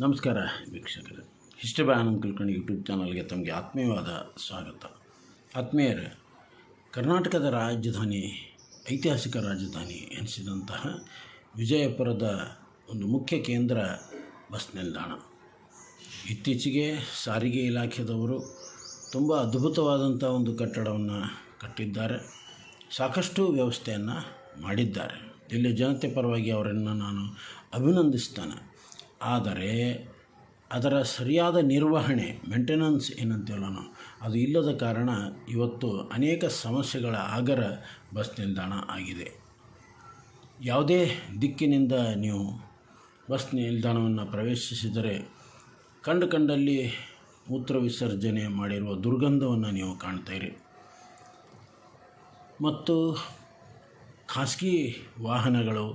ನಮಸ್ಕಾರ ವೀಕ್ಷಕರೇ. History by Anand YouTube ಚಾನಲ್ಗೆ ತಮಗೆ ಆತ್ಮೀಯವಾದ ಸ್ವಾಗತ. ಆತ್ಮೀಯರೇ, ಕರ್ನಾಟಕದ ರಾಜಧಾನಿ, ಐತಿಹಾಸಿಕ ರಾಜಧಾನಿ ಎನಿಸಿದಂತಹ ವಿಜಯಪುರದ ಒಂದು ಮುಖ್ಯ ಕೇಂದ್ರ ಬಸ್ ನಿಲ್ದಾಣ. ಇತ್ತೀಚೆಗೆ ಸಾರಿಗೆ ಇಲಾಖೆದವರು ತುಂಬ ಅದ್ಭುತವಾದಂಥ ಒಂದು ಕಟ್ಟಡವನ್ನು ಕಟ್ಟಿದ್ದಾರೆ. ಸಾಕಷ್ಟು ವ್ಯವಸ್ಥೆಯನ್ನು ಮಾಡಿದ್ದಾರೆ. ಇಲ್ಲಿ ಜನತೆ ಪರವಾಗಿ ಅವರನ್ನು ನಾನು ಅಭಿನಂದಿಸ್ತೇನೆ. ಆದರೆ ಅದರ ಸರಿಯಾದ ನಿರ್ವಹಣೆ ಮೇಂಟೆನೆನ್ಸ್ ಏನಂತೀವಲ್ಲ ನಾವು, ಅದು ಇಲ್ಲದ ಕಾರಣ ಇವತ್ತು ಅನೇಕ ಸಮಸ್ಯೆಗಳ ಆಗರ ಬಸ್ ನಿಲ್ದಾಣ ಆಗಿದೆ. ಯಾವುದೇ ದಿಕ್ಕಿನಿಂದ ನೀವು ಬಸ್ ನಿಲ್ದಾಣವನ್ನು ಪ್ರವೇಶಿಸಿದರೆ ಕಂಡು ಕಂಡಲ್ಲಿ ಮೂತ್ರ ವಿಸರ್ಜನೆ ಮಾಡಿರುವ ದುರ್ಗಂಧವನ್ನು ನೀವು ಕಾಣ್ತೀರಿ. ಮತ್ತು ಖಾಸಗಿ ವಾಹನಗಳು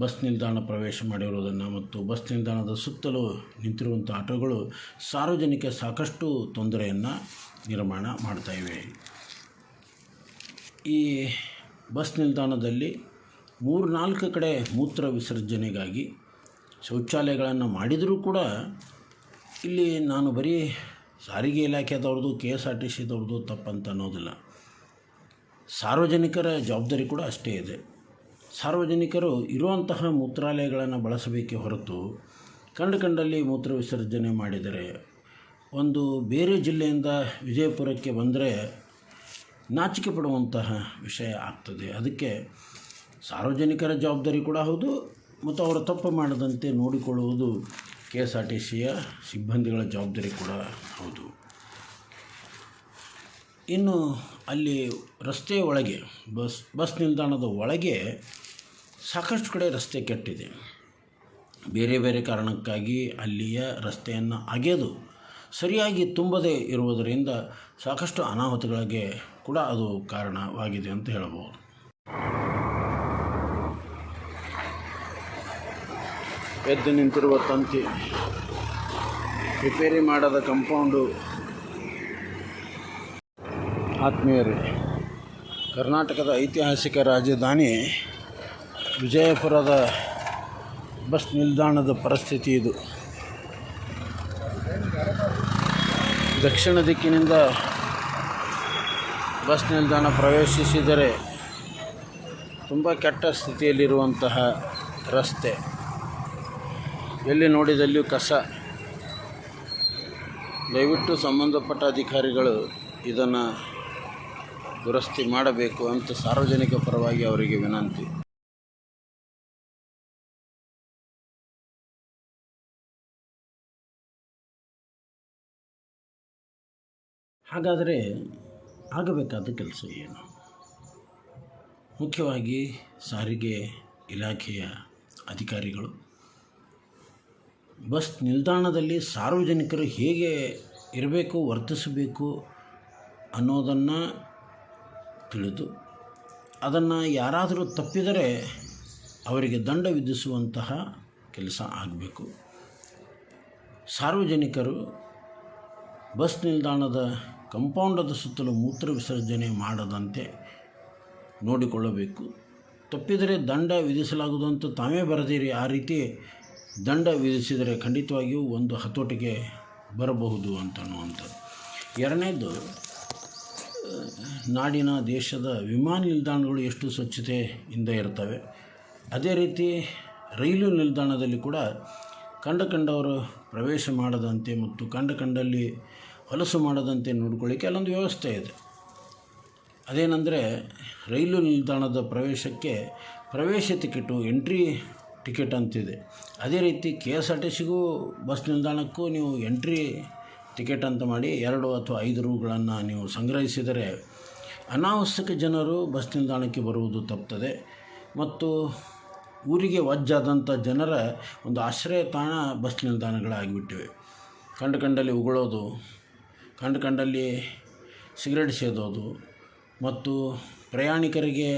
ಬಸ್ ನಿಲ್ದಾಣ ಪ್ರವೇಶ ಮಾಡಿರುವುದನ್ನು ಮತ್ತು ಬಸ್ ನಿಲ್ದಾಣದ ಸುತ್ತಲೂ ನಿಂತಿರುವಂಥ ಆಟೋಗಳು ಸಾರ್ವಜನಿಕ ಸಾಕಷ್ಟು ತೊಂದರೆಯನ್ನು ನಿರ್ಮಾಣ ಮಾಡ್ತಾ ಇವೆ. ಈ ಬಸ್ ನಿಲ್ದಾಣದಲ್ಲಿ ಮೂರು ನಾಲ್ಕು ಕಡೆ ಮೂತ್ರ ವಿಸರ್ಜನೆಗಾಗಿ ಶೌಚಾಲಯಗಳನ್ನು ಮಾಡಿದರೂ ಕೂಡ ಇಲ್ಲಿ ನಾನು ಬರೀ ಸಾರಿಗೆ ಇಲಾಖೆದವ್ರದ್ದು ಕೆ ಎಸ್ ಆರ್ ಟಿ ಸಿದವ್ರದ್ದು ತಪ್ಪಂತ ಅನ್ನೋದಿಲ್ಲ. ಸಾರ್ವಜನಿಕರ ಜವಾಬ್ದಾರಿ ಕೂಡ ಅಷ್ಟೇ ಇದೆ. ಸಾರ್ವಜನಿಕರು ಇರುವಂತಹ ಮೂತ್ರಾಲಯಗಳನ್ನು ಬಳಸಬೇಕೇ ಹೊರತು ಕಂಡು ಕಂಡಲ್ಲಿ ಮೂತ್ರ ವಿಸರ್ಜನೆ ಮಾಡಿದರೆ, ಒಂದು ಬೇರೆ ಜಿಲ್ಲೆಯಿಂದ ವಿಜಯಪುರಕ್ಕೆ ಬಂದರೆ ನಾಚಿಕೆ ಪಡುವಂತಹ ವಿಷಯ ಆಗ್ತದೆ. ಅದಕ್ಕೆ ಸಾರ್ವಜನಿಕರ ಜವಾಬ್ದಾರಿ ಕೂಡ ಹೌದು, ಮತ್ತು ಅವರು ತಪ್ಪು ಮಾಡದಂತೆ ನೋಡಿಕೊಳ್ಳುವುದು ಕೆ ಎಸ್ ಆರ್ ಟಿ ಸಿಯ ಸಿಬ್ಬಂದಿಗಳ ಜವಾಬ್ದಾರಿ ಕೂಡ ಹೌದು. ಇನ್ನು ಅಲ್ಲಿ ರಸ್ತೆಯ ಒಳಗೆ, ಬಸ್ ಬಸ್ ನಿಲ್ದಾಣದ ಒಳಗೆ ಸಾಕಷ್ಟು ಕಡೆ ರಸ್ತೆ ಕೆಟ್ಟಿದೆ. ಬೇರೆ ಬೇರೆ ಕಾರಣಕ್ಕಾಗಿ ಅಲ್ಲಿಯ ರಸ್ತೆಯನ್ನು ಅಗೆದು ಸರಿಯಾಗಿ ತುಂಬದೇ ಇರುವುದರಿಂದ ಸಾಕಷ್ಟು ಅನಾಹುತಗಳಿಗೆ ಕೂಡ ಅದು ಕಾರಣವಾಗಿದೆ ಅಂತ ಹೇಳಬಹುದು. ಎದ್ದು ನಿಂತಿರುವ ತಂತಿ ರಿಪೇರಿ ಮಾಡದ ಕಂಪೌಂಡು. ಆತ್ಮೀಯರೇ, ಕರ್ನಾಟಕದ ಐತಿಹಾಸಿಕ ರಾಜಧಾನಿ ವಿಜಯಪುರದ ಬಸ್ ನಿಲ್ದಾಣದ ಪರಿಸ್ಥಿತಿ ಇದು. ದಕ್ಷಿಣ ದಿಕ್ಕಿನಿಂದ ಬಸ್ ನಿಲ್ದಾಣ ಪ್ರವೇಶಿಸಿದರೆ ತುಂಬ ಕೆಟ್ಟ ಸ್ಥಿತಿಯಲ್ಲಿರುವಂತಹ ರಸ್ತೆ. ಎಲ್ಲಿ ನೋಡಿದಲ್ಲಿಯೂ ಕಸ. ದಯವಿಟ್ಟು ಸಂಬಂಧಪಟ್ಟ ಅಧಿಕಾರಿಗಳು ಇದನ್ನು ದುರಸ್ತಿ ಮಾಡಬೇಕು ಅಂತ ಸಾರ್ವಜನಿಕ ಪರವಾಗಿ ಅವರಿಗೆ ವಿನಂತಿ. ಹಾಗಾದರೆ ಆಗಬೇಕಾದ ಕೆಲಸ ಏನು? ಮುಖ್ಯವಾಗಿ ಸಾರಿಗೆ ಇಲಾಖೆಯ ಅಧಿಕಾರಿಗಳು. ಬಸ್ ನಿಲ್ದಾಣದಲ್ಲಿ ಸಾರ್ವಜನಿಕರು ಹೇಗೆ ಇರಬೇಕು, ವರ್ತಿಸಬೇಕು ಅನ್ನೋದನ್ನು ತಿಳಿದು, ಅದನ್ನು ಯಾರಾದರೂ ತಪ್ಪಿದರೆ ಅವರಿಗೆ ದಂಡ ವಿಧಿಸುವಂತಹ ಕೆಲಸ ಆಗಬೇಕು. ಸಾರ್ವಜನಿಕರು ಬಸ್ ನಿಲ್ದಾಣದ ಕಂಪೌಂಡದ ಸುತ್ತಲೂ ಮೂತ್ರ ವಿಸರ್ಜನೆ ಮಾಡದಂತೆ ನೋಡಿಕೊಳ್ಳಬೇಕು. ತಪ್ಪಿದರೆ ದಂಡ ವಿಧಿಸಲಾಗುವುದು ಅಂತ ತಾವೇ ಬರೆದಿರಿ. ಆ ರೀತಿ ದಂಡ ವಿಧಿಸಿದರೆ ಖಂಡಿತವಾಗಿಯೂ ಒಂದು ಹತೋಟಿಗೆ ಬರಬಹುದು ಅಂತನ್ನುವಂಥದ್ದು. ಎರಡನೇದು, ನಾಡಿನ ದೇಶದ ವಿಮಾನ ನಿಲ್ದಾಣಗಳು ಎಷ್ಟು ಸ್ವಚ್ಛತೆಯಿಂದ ಇರ್ತವೆ. ಅದೇ ರೀತಿ ರೈಲು ನಿಲ್ದಾಣದಲ್ಲಿ ಕೂಡ ಕಂಡ ಕಂಡವರು ಪ್ರವೇಶ ಮಾಡದಂತೆ ಮತ್ತು ಕಂಡ ಕಂಡಲ್ಲಿ ಹೊಲಸು ಮಾಡದಂತೆ ನೋಡ್ಕೊಳ್ಳಿಕ್ಕೆ ಅಲ್ಲೊಂದು ವ್ಯವಸ್ಥೆ ಇದೆ. ಅದೇನೆಂದರೆ ರೈಲು ನಿಲ್ದಾಣದ ಪ್ರವೇಶಕ್ಕೆ ಪ್ರವೇಶ ಟಿಕೆಟು, ಎಂಟ್ರಿ ಟಿಕೆಟ್ ಅಂತಿದೆ. ಅದೇ ರೀತಿ ಕೆ ಎಸ್ ಆರ್ ಟಿ ಸಿಗೂ ಬಸ್ ನಿಲ್ದಾಣಕ್ಕೂ ನೀವು ಎಂಟ್ರಿ ಟಿಕೆಟ್ ಅಂತ ಮಾಡಿ ಎರಡು ಅಥವಾ ಐದು ರೂಗಳನ್ನು ನೀವು ಸಂಗ್ರಹಿಸಿದರೆ ಅನಾವಶ್ಯಕ ಜನರು ಬಸ್ ನಿಲ್ದಾಣಕ್ಕೆ ಬರುವುದು ತಪ್ಪುತ್ತದೆ ಮತ್ತು ಊರಿಗೆ ವಜ್ಜಾದಂಥ ಜನರ ಒಂದು ಆಶ್ರಯ ತಾಣ ಬಸ್ ನಿಲ್ದಾಣಗಳಾಗಿಬಿಟ್ಟಿವೆ. ಕಂಡು ಕಂಡಲ್ಲಿ ಉಗುಳೋದು ಕಂಡು ಕಂಡಲ್ಲಿ ಸಿಗರೇಟ್ ಸೇದೋದು ಮತ್ತು ಪ್ರಯಾಣಿಕರಿಗೆ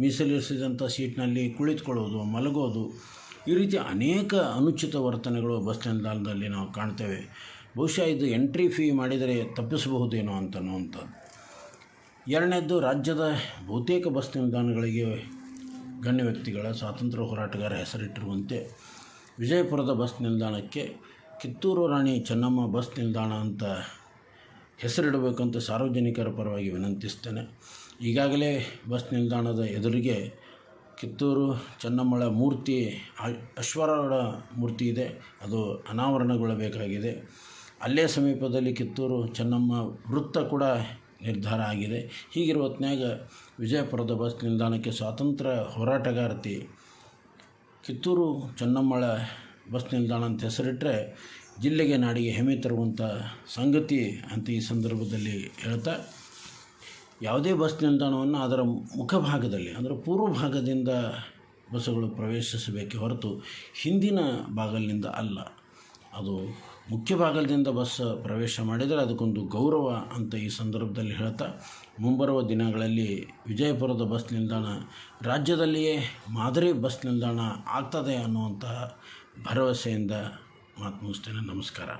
ಮೀಸಲಿರಿಸಿದಂಥ ಸೀಟ್ನಲ್ಲಿ ಕುಳಿತುಕೊಳ್ಳೋದು, ಮಲಗೋದು ಈ ರೀತಿ ಅನೇಕ ಅನುಚಿತ ವರ್ತನೆಗಳು ಬಸ್ ನಿಲ್ದಾಣದಲ್ಲಿ ನಾವು ಕಾಣ್ತೇವೆ. ಬಹುಶಃ ಇದು ಎಂಟ್ರಿ ಫೀ ಮಾಡಿದರೆ ತಪ್ಪಿಸಬಹುದೇನೋ ಅಂತನ್ನುವಂಥದ್ದು ಎರಡನೇದ್ದು, ರಾಜ್ಯದ ಬಹುತೇಕ ಬಸ್ ನಿಲ್ದಾಣಗಳಿಗೆ ಗಣ್ಯ ವ್ಯಕ್ತಿಗಳ ಸ್ವಾತಂತ್ರ್ಯ ಹೋರಾಟಗಾರ ಹೆಸರಿಟ್ಟಿರುವಂತೆ ವಿಜಯಪುರದ ಬಸ್ ನಿಲ್ದಾಣಕ್ಕೆ ಕಿತ್ತೂರು ರಾಣಿ ಚೆನ್ನಮ್ಮ ಬಸ್ ನಿಲ್ದಾಣ ಅಂತ ಹೆಸರಿಡಬೇಕಂತ ಸಾರ್ವಜನಿಕರ ಪರವಾಗಿ ವಿನಂತಿಸ್ತೇನೆ. ಈಗಾಗಲೇ ಬಸ್ ನಿಲ್ದಾಣದ ಎದುರಿಗೆ ಕಿತ್ತೂರು ಚೆನ್ನಮ್ಮಳ ಮೂರ್ತಿ, ಆ- ಮೂರ್ತಿ ಇದೆ. ಅದು ಅನಾವರಣಗೊಳ್ಳಬೇಕಾಗಿದೆ. ಅಲ್ಲೇ ಸಮೀಪದಲ್ಲಿ ಕಿತ್ತೂರು ಚೆನ್ನಮ್ಮ ವೃತ್ತ ಕೂಡ ನಿರ್ಧಾರ ಆಗಿದೆ. ಹೀಗಿರುವ ಹೊತ್ನ್ಯಾಗ ವಿಜಯಪುರದ ಬಸ್ ನಿಲ್ದಾಣಕ್ಕೆ ಸ್ವಾತಂತ್ರ್ಯ ಹೋರಾಟಗಾರತಿ ಕಿತ್ತೂರು ಚೆನ್ನಮ್ಮಳ ಬಸ್ ನಿಲ್ದಾಣ ಅಂತ ಹೆಸರಿಟ್ಟರೆ ಜಿಲ್ಲೆಗೆ ನಾಡಿಗೆ ಹೆಮ್ಮೆ ತರುವಂಥ ಸಂಗತಿ ಅಂತ ಈ ಸಂದರ್ಭದಲ್ಲಿ ಹೇಳ್ತಾ, ಯಾವುದೇ ಬಸ್ ನಿಲ್ದಾಣವನ್ನು ಅದರ ಮುಖಭಾಗದಲ್ಲಿ, ಅಂದರೆ ಪೂರ್ವ ಭಾಗದಿಂದ ಬಸ್ಸುಗಳು ಪ್ರವೇಶಿಸಬೇಕೆ ಹೊರತು ಹಿಂದಿನ ಭಾಗಲಿನಿಂದ ಅಲ್ಲ. ಅದು ಮುಖ್ಯ ಭಾಗದಿಂದ ಬಸ್ ಪ್ರವೇಶ ಮಾಡಿದರೆ ಅದಕ್ಕೊಂದು ಗೌರವ ಅಂತ ಈ ಸಂದರ್ಭದಲ್ಲಿ ಹೇಳ್ತಾ, ಮುಂಬರುವ ದಿನಗಳಲ್ಲಿ ವಿಜಯಪುರದ ಬಸ್ ನಿಲ್ದಾಣ ರಾಜ್ಯದಲ್ಲಿಯೇ ಮಾದರಿ ಬಸ್ ನಿಲ್ದಾಣ ಆಗ್ತದೆ ಅನ್ನುವಂತಹ ಭರವಸೆಯಿಂದ ಮಾತು ಮುಗಿಸ್ತೇನೆ ನಮಸ್ಕಾರ.